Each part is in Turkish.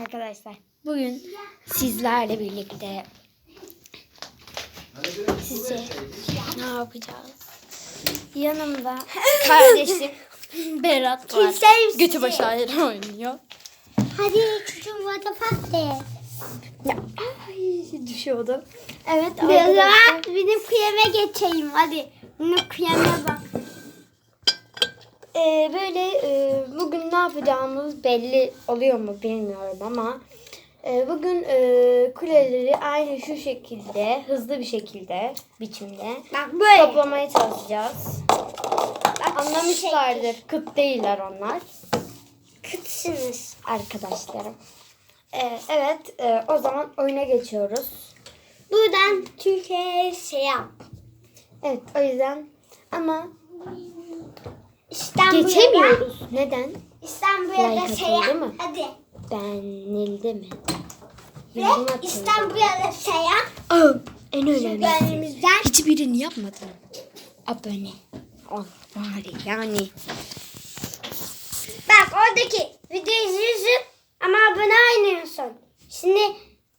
Arkadaşlar bugün sizlerle birlikte sizce ne yapacağız? Yanımda kardeşim Berat var. Kimse misin? Götü başı ayrı oynuyor. Hadi çocuğum vatafak de. Ya, ay, düşüyordu. Evet arkadaşlar. benim kıyama geçeyim hadi. Benim kıyama bak. Ee, böyle bugün ne yapacağımız belli oluyor mu bilmiyorum ama e, bugün e, kuleleri aynı şu şekilde hızlı bir şekilde biçimde Bak böyle. toplamaya çalışacağız. Bak, Anlamışlardır. Kıt değiller onlar Kıtsınız. arkadaşlarım. Ee, evet e, o zaman oyuna geçiyoruz. Buradan Türkiye'ye şey yap. Evet o yüzden ama İstanbul'a geçemiyoruz. Neden? İstanbul'a Like da şey yap. mı? Hadi. Denildi mi? Ve. İstanbul'a da şey yap. Aa, en önemlisi. Hiçbirini yapmadım. Abone ol bari yani. Bak oradaki videoyu izliyorsun ama abone olmuyorsun. Şimdi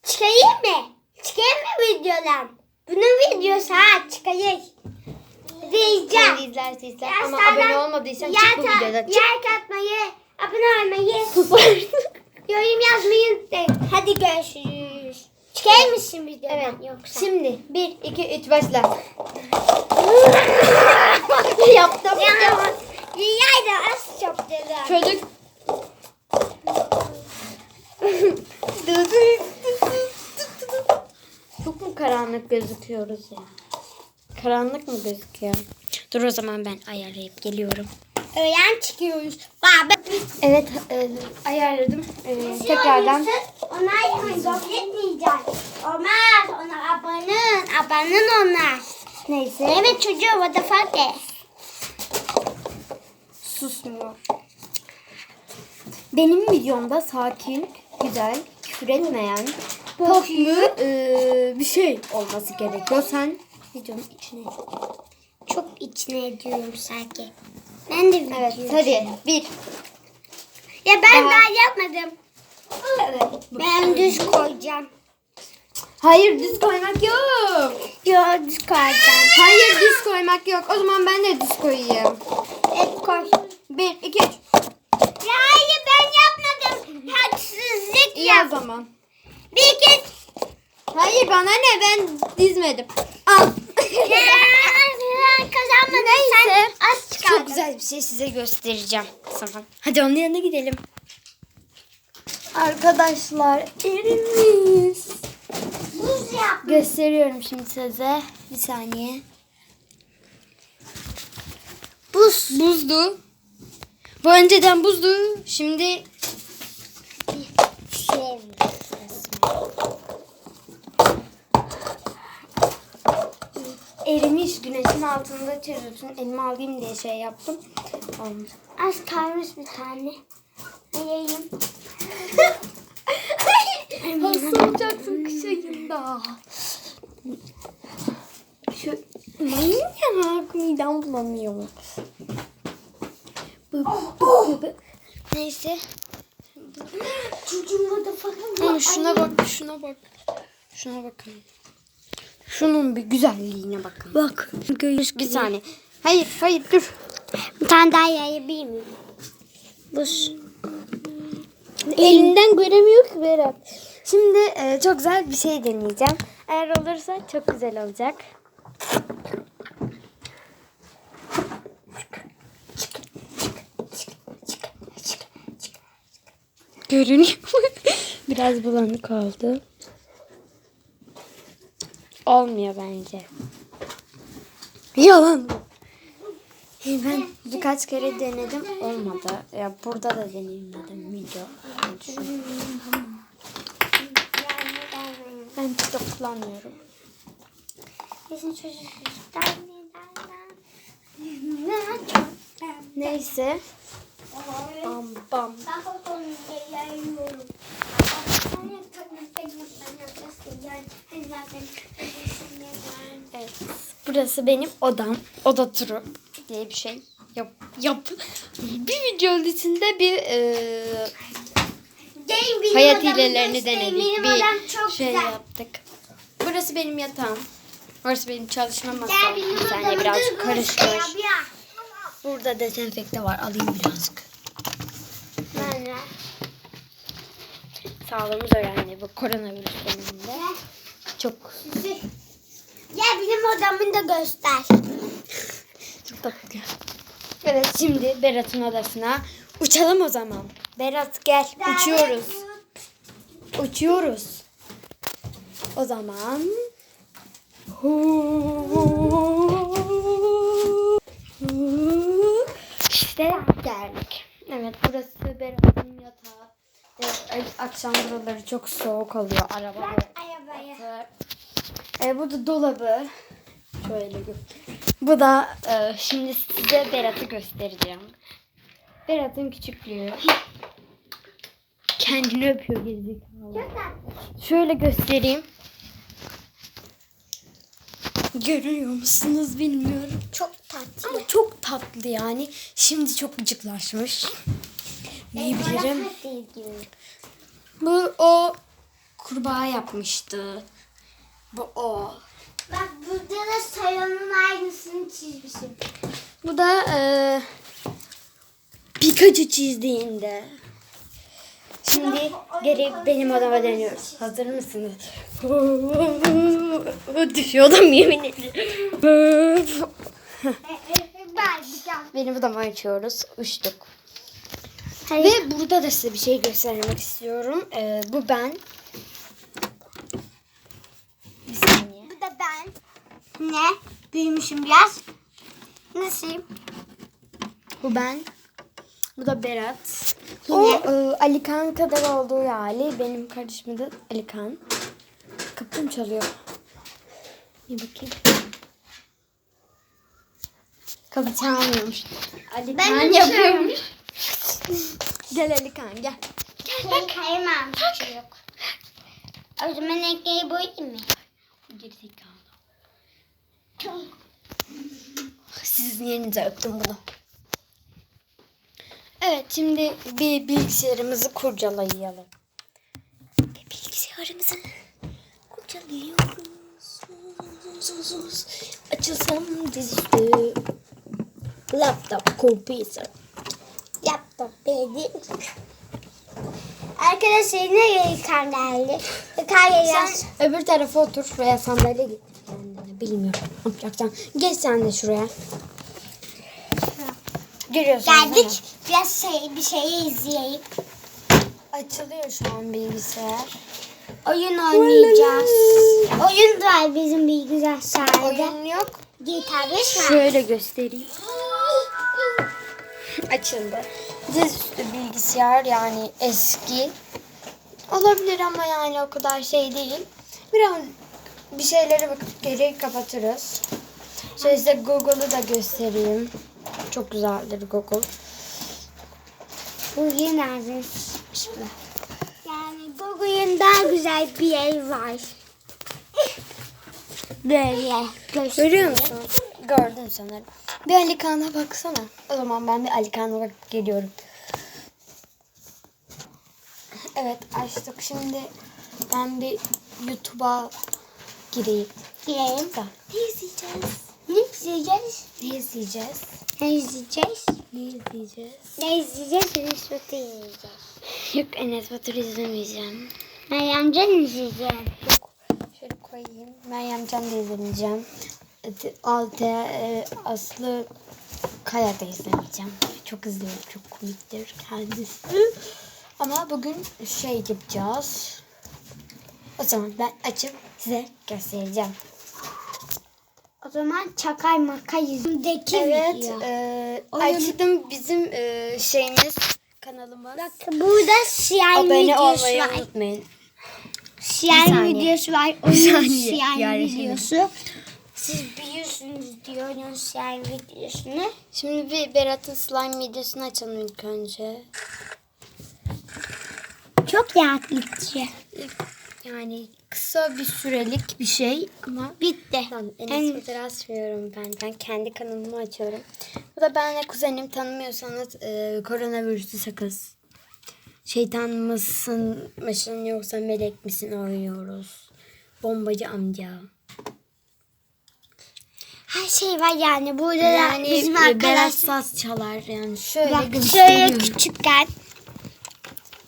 çıkayım mı? Çıkayım mı videodan? Bunun videosu ha çıkayım. Diyeceğim. İzlerse izler ama olmadıysan çık bu videodan. Çık. Like atmayı, abone olmayı, yorum yazmayı unutmayın. Hadi görüşürüz. Çıkayım mısın videodan Evet. yoksa? Şimdi 1, 2, 3 başla. Yaptım. Ya, da az çok dedi. Çocuk. Çok mu karanlık gözüküyoruz ya? Karanlık mı gözüküyor? Dur o zaman ben ayarlayıp geliyorum. Öğlen çıkıyoruz. Baba. Evet e, ayarladım. E, tekrardan. Onlar kabul etmeyeceğiz. Olmaz. Onlar abone. Abone onlar. Neyse. Evet çocuğu what the fuck de. Susmuyor. Benim videomda sakin, güzel, küfür etmeyen, tatlı e, bir şey olması gerekiyor. Sen videonun içine. Çok içine ediyorum sanki. Ben de Evet biliyorum. hadi bir. Ya ben Daha. daha yapmadım. Evet. Ben düz koyacağım. Hayır düz koymak yok. Yo düz koyacağım. Hayır düz koymak yok. O zaman ben de düz koyayım. Evet koy. Bir, iki, üç. Ya hayır ben yapmadım. Haksızlık İyi o yap. zaman. Bir iki. Hayır bana ne ben dizmedim. Al. Ya sen kazanmadın. Neyse. Sen az çıkardın. Çok güzel bir şey size göstereceğim. Tamam. Hadi onun yanına gidelim. Arkadaşlar elimiz. Buz yap. Gösteriyorum şimdi size. Bir saniye. Buz. Buzdu. Bu önceden buzdu. Şimdi Şey. Erimiş güneşin altında çürütün. Elime alayım diye şey yaptım. Olmuş. Az kalmış bir tane. Yiyeyim. Hasta olacaksın kış ayında. Şu manyak midem bulanıyor. Neyse. Çocuğuma da Ama şuna bak, şuna bak. Şuna bakın. Şunun bir güzelliğine bakın. Bak. Bir saniye. Hayır, hayır dur. Bir tane daha yiyebilir miyim? Buz. Elinden göremiyor ki Berat. Şimdi e, çok güzel bir şey deneyeceğim. Eğer olursa çok güzel olacak. Görünüyor. Biraz bulanık oldu. Olmuyor bence. Yalan. Ben birkaç kere denedim olmadı. Ya burada da deneyeyim dedim video. Ben TikTok kullanmıyorum. Bizim Neyse. Bam bam. Evet. Burası benim odam. Oda turu diye bir şey. Yap. Yap. Bir video içinde bir e, hayat hilelerini denedik. Benim bir çok şey güzel. yaptık. Burası benim yatağım. Burası benim çalışma masam. Bir saniye birazcık karışmış. Burada dezenfekte var. Alayım birazcık. Ben de. Sağlığımız önemli bu koronavirüs döneminde. Çok Gel benim odamı da göster. çok tatlı. Evet şimdi Berat'ın odasına uçalım o zaman. Berat gel uçuyoruz. Uçuyoruz. O zaman işte geldik. Evet burası Berat'ın yatağı. Evet, akşam buraları çok soğuk oluyor araba ve Arabaya. e, bu da dolabı. Şöyle gö- Bu da e, şimdi size Berat'ı göstereceğim. Berat'ın küçüklüğü. Kendini öpüyor gerizekalı. Çok tatlı. Şöyle göstereyim. Görüyor musunuz bilmiyorum. Çok tatlı. Ama çok tatlı yani. Şimdi çok gıcıklaşmış. Diyebilirim. Bu o kurbağa yapmıştı. Bu o. Bak burada da sayonun aynısını çizmişim. Bu da e, Pikachu çizdiğinde. Şimdi geri benim odama dönüyoruz. Hazır mısınız? Düşüyordum yemin ederim. Ben bir tane. benim odama açıyoruz. Uçtuk. Hayır. Ve burada da size bir şey göstermek istiyorum. E, bu ben. Bir saniye. Bu da ben. Ne? Büyümüşüm biraz. Nasıl? Bu ben. Bu da Berat. O e, Alikan kadar olduğu hali. Benim kardeşim de Alikan. Kapım çalıyor. Bir bakayım. Kapı çalmıyormuş. Alikan yapıyormuş. Gel Alikan gel. Gel kayamam. Bir şey yok. O zaman ekmeği boyayayım mı? Gerizekalı. Sizin yerinize öptüm bunu. Evet şimdi bir bilgisayarımızı kurcalayalım. Bir bilgisayarımızı kurcalıyoruz. Açılsam dizüstü. Laptop, computer. Yaptım benim. Arkadaşlar yine yıkan geldi. Yıkan Sen geldi. öbür tarafa otur. Şuraya sandalye kendine. Bilmiyorum. Yapacaksan. Geç sen de şuraya. Görüyorsun? Geldik. Biraz şey, bir şey izleyeyim. Açılıyor şu an bilgisayar. Oyun oynayacağız. Oyun var bizim bilgisayarda. Oyun yok. GTA 5 var. Şöyle göstereyim. Açıldı. Dizüstü bilgisayar yani eski. Olabilir ama yani o kadar şey değil. Biraz bir şeylere bakıp geri kapatırız. Şöyle size Google'u da göstereyim. Çok güzeldir Google. Bu yine Yani Google'ın daha güzel bir yer var. Böyle göster. Görüyor musun? Gördün sanırım. Bir Alikan'a baksana. O zaman ben bir Alikan'a bakıp geliyorum. Evet açtık. Şimdi ben bir YouTube'a gireyim. Girelim. Da. Ne izleyeceğiz? Ne izleyeceğiz? Ne izleyeceğiz? Ne izleyeceğiz? Ne izleyeceğiz? Ne izleyeceğiz? Rüşveti izleyeceğiz. Yok Enes Batur izlemeyeceğim. Meryem Can izleyeceğim. Yok. Şöyle koyayım. Meryem Can da izlemeyeceğim. Altı e, Aslı Kaya da izlemeyeceğim. Çok izliyorum. Çok komiktir kendisi. Ama bugün şey yapacağız. O zaman ben açıp size göstereceğim. O zaman çakay makay yüzündeki Evet. video. E, Oyun- açtım bizim e, şeyimiz kanalımız. Bak burada siyah videosu olmayı var. unutmayın. Siyah videosu var. Saniye. siyah videosu. Siz biliyorsunuz diyor oyunun siyah videosunu. Şimdi bir Berat'ın slime videosunu açalım ilk önce. Çok rahatlatıcı. Yani kısa bir sürelik bir şey ama Bitti. Tamam, En- Enes Batur'u açmıyorum ben. Ben kendi kanalımı açıyorum. Bu da benle kuzenim tanımıyorsanız e, koronavirüsü sakız. Şeytan mısın, mısın yoksa melek misin oynuyoruz. Bombacı amca. Şey var yani. Burada Yani da bizim e, Berat arkadaşlar. saz çalar yani şöyle Bak şöyle gösteriyorum. küçükken.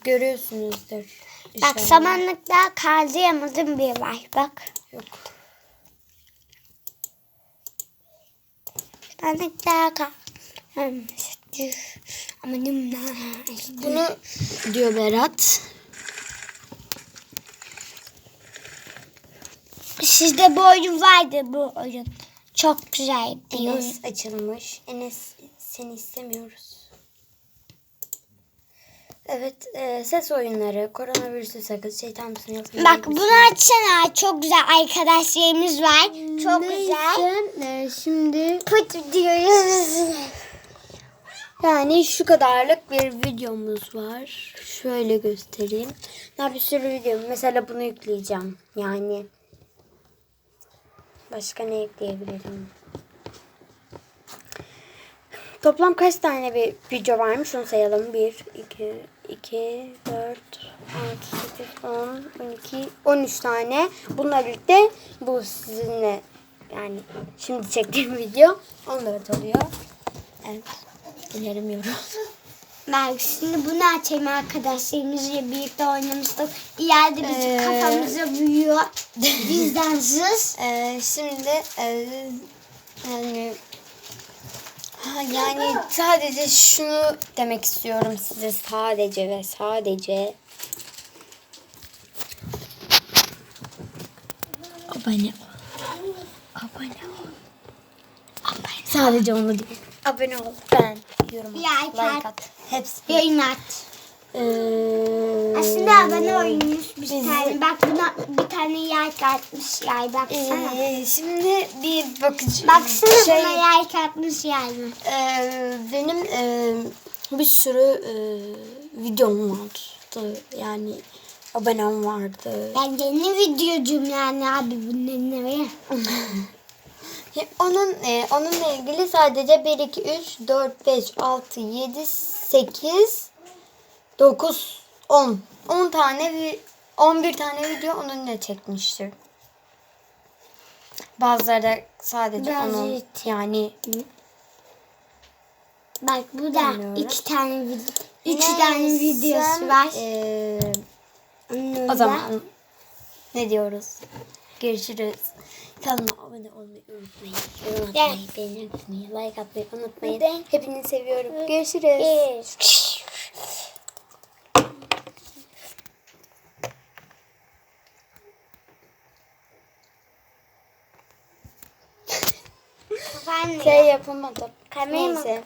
Görüyorsunuzdur. Bak inşallah. samanlıkta kaldıramadım bir var. Bak. Yok. Samanlıkta kaldıramadım. Amanım Bunu diyor Berat. Sizde bu oyun vardı bu oyun. Çok güzel bir oyun. Enes açılmış. Enes seni istemiyoruz. Evet, e, ses oyunları, koronavirüsü sakız, şeytan mısın yoksa Bak bunu açsana. Çok güzel arkadaşlarımız var. Çok güzel. Neyse, e, şimdi Pıt diyoruz. yani şu kadarlık bir videomuz var. Şöyle göstereyim. Daha bir sürü video. Mesela bunu yükleyeceğim. Yani başka ne ekleyebilirim? Toplam kaç tane bir video varmış onu sayalım. 1, 2, 2, 4, 6, 8, 10, 12, 13 tane. Bununla birlikte bu sizinle yani şimdi çektiğim video 14 oluyor. Evet. İlerlemiyorum. Bak şimdi bunu açayım arkadaşlarımızla birlikte oynamıştık. İleride bizim Ee, kafamıza büyüyor. Bizdensiz. Ee, şimdi e, yani ha, yani sadece şunu demek istiyorum size sadece ve sadece abone ol. Abone ol. Abone. Sadece onu değil. Abone ol. Ben yorum Like like at. Hepsi. Yayın aç. Ee, Aslında abone oynuyoruz bir tane. Bak buna bir tane like atmış yay baksana. Ee, şimdi bir bakıcı. Baksana şey, buna like atmış yani. Ee, benim e, bir sürü e, videom vardı. Yani abonem vardı. Ben yeni videocuyum yani abi bunun nereye? Onun e, onunla ilgili sadece 1 2 3 4 5 6 7 8 9 10 10 tane vi- 11 tane video onunla çekmiştir. Bazıları da sadece Bazı- onun yani Bak bu da Bilmiyorum. iki tane video. Üç Neyse, tane videosu var. e, O zaman ne diyoruz? Görüşürüz. Kanalıma abone olmayı unutmayın. Yorum atmayı, beğeni atmayı, like atmayı unutmayın. Hadi. Hepinizi seviyorum. Görüşürüz. Bir. Efendim? Şey yapamadım. Kamerayı Neyse.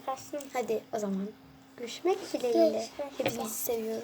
Hadi o zaman. Görüşmek dileğiyle. Hepinizi seviyorum.